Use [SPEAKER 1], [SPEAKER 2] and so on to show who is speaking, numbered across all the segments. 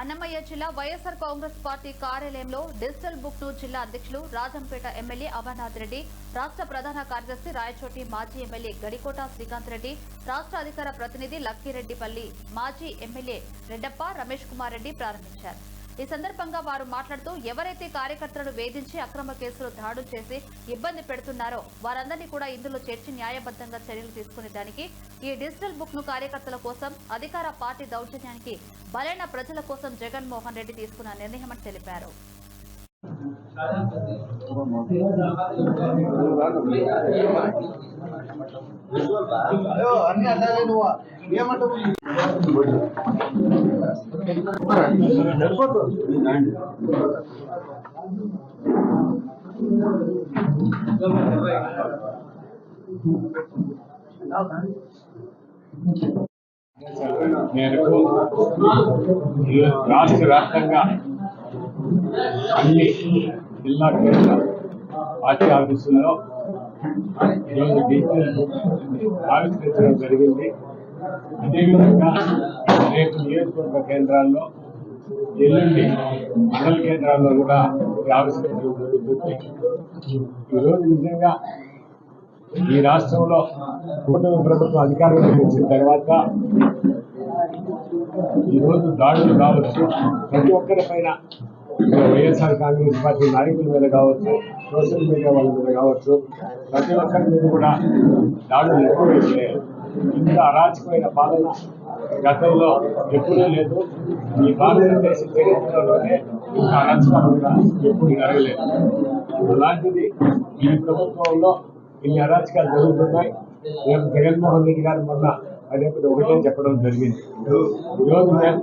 [SPEAKER 1] అన్నమయ్య జిల్లా YSR Congress party కార్యాలయంలో digital బుక్ను జిల్లా అధ్యక్షులు రాజంపేట ఎమ్మెల్యే అమర్నాథ్ రెడ్డి రాష్ట్ర ప్రధాన కార్యదర్శి రాయచోటి మాజీ ఎమ్మెల్యే గడికోట శ్రీకాంత్ రెడ్డి రాష్ట్ర అధికార ప్రతినిధి లక్కిరెడ్డిపల్లి మాజీ ఎమ్మెల్యే రెడ్డప్ప రమేష్ కుమార్ రెడ్డి ప్రారంభించారు. ఈ సందర్భంగా వారు మాట్లాడుతూ ఎవరైతే కార్యకర్తలను వేధించి అక్రమ కేసులు దాడులు చేసి ఇబ్బంది పెడుతున్నారో వారందరినీ కూడా ఇందులో చేర్చి న్యాయబద్ధంగా చర్యలు తీసుకునే దానికి ఈ డిజిటల్ బుక్ను కార్యకర్తల కోసం అధికార పార్టీ దౌర్జన్యానికి బలైన ప్రజల కోసం జగన్మోహన్ రెడ్డి తీసుకున్న నిర్ణయమని తెలిపారు.
[SPEAKER 2] అన్ని అన్నారే నువ్వు ఏమంటావు
[SPEAKER 3] మేరకు రాష్ట్ర వ్యాప్తంగా అన్ని జిల్లా కేంద్ర పార్టీ ఆఫీసుల్లో ఈరోజు డిజిటల్ ఆవిష్కరించడం జరిగింది అదేవిధంగా రేపు నియోజకవర్గ కేంద్రాల్లో ఎల్లుండి మండల కేంద్రాల్లో కూడా ఆవిష్కరించడం జరుగుతుంది ఈరోజు నిజంగా ఈ రాష్ట్రంలో కూటమి ప్రభుత్వం అధికారంలోకి వచ్చిన తర్వాత ఈరోజు దాడులు కావచ్చు. ప్రతి ఒక్కరి వైఎస్ఆర్ కాంగ్రెస్ పార్టీ నాయకుల మీద కావచ్చు సోషల్ మీడియా వాళ్ళ మీద కావచ్చు ప్రతి ఒక్కరి మీద కూడా దాడులు ఎక్కువైతే ఇంత అరాచకమైన పాలన గతంలో ఎప్పుడూ లేదు. ఈ భారతదేశ చరిత్రలోనే ఇంత అరాచకంగా ఎప్పుడు జరగలేదు. అలాంటిది ఈ ప్రభుత్వంలో ఇన్ని అరాచకాలు జరుగుతున్నాయి. రేపు జగన్మోహన్ రెడ్డి గారు మొన్న అదే ఒకటే చెప్పడం జరిగింది. ఈరోజు మేము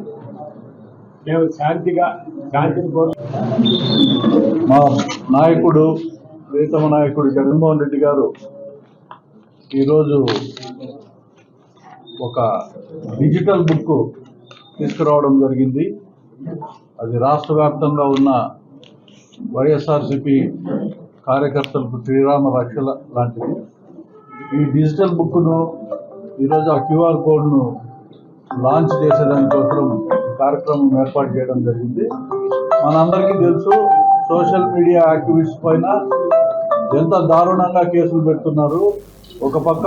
[SPEAKER 3] మేము శాంతిగా శాంతిని కోరు
[SPEAKER 2] మా నాయకుడు ప్రీతమ నాయకుడు జగన్మోహన్ రెడ్డి గారు ఈరోజు ఒక డిజిటల్ బుక్ తీసుకురావడం జరిగింది. అది రాష్ట్ర వ్యాప్తంగా ఉన్న వైఎస్ఆర్సిపి కార్యకర్తలకు శ్రీరామ రక్షల లాంటిది. ఈ డిజిటల్ బుక్ను ఈరోజు ఆ క్యూఆర్ కోడ్ను లాంచ్ చేసేదానికోసం కార్యక్రమం ఏర్పాటు చేయడం జరిగింది. మనందరికీ తెలుసు సోషల్ మీడియా యాక్టివిస్ట్ పైన ఎంత దారుణంగా కేసులు పెడుతున్నారు. ఒక పక్క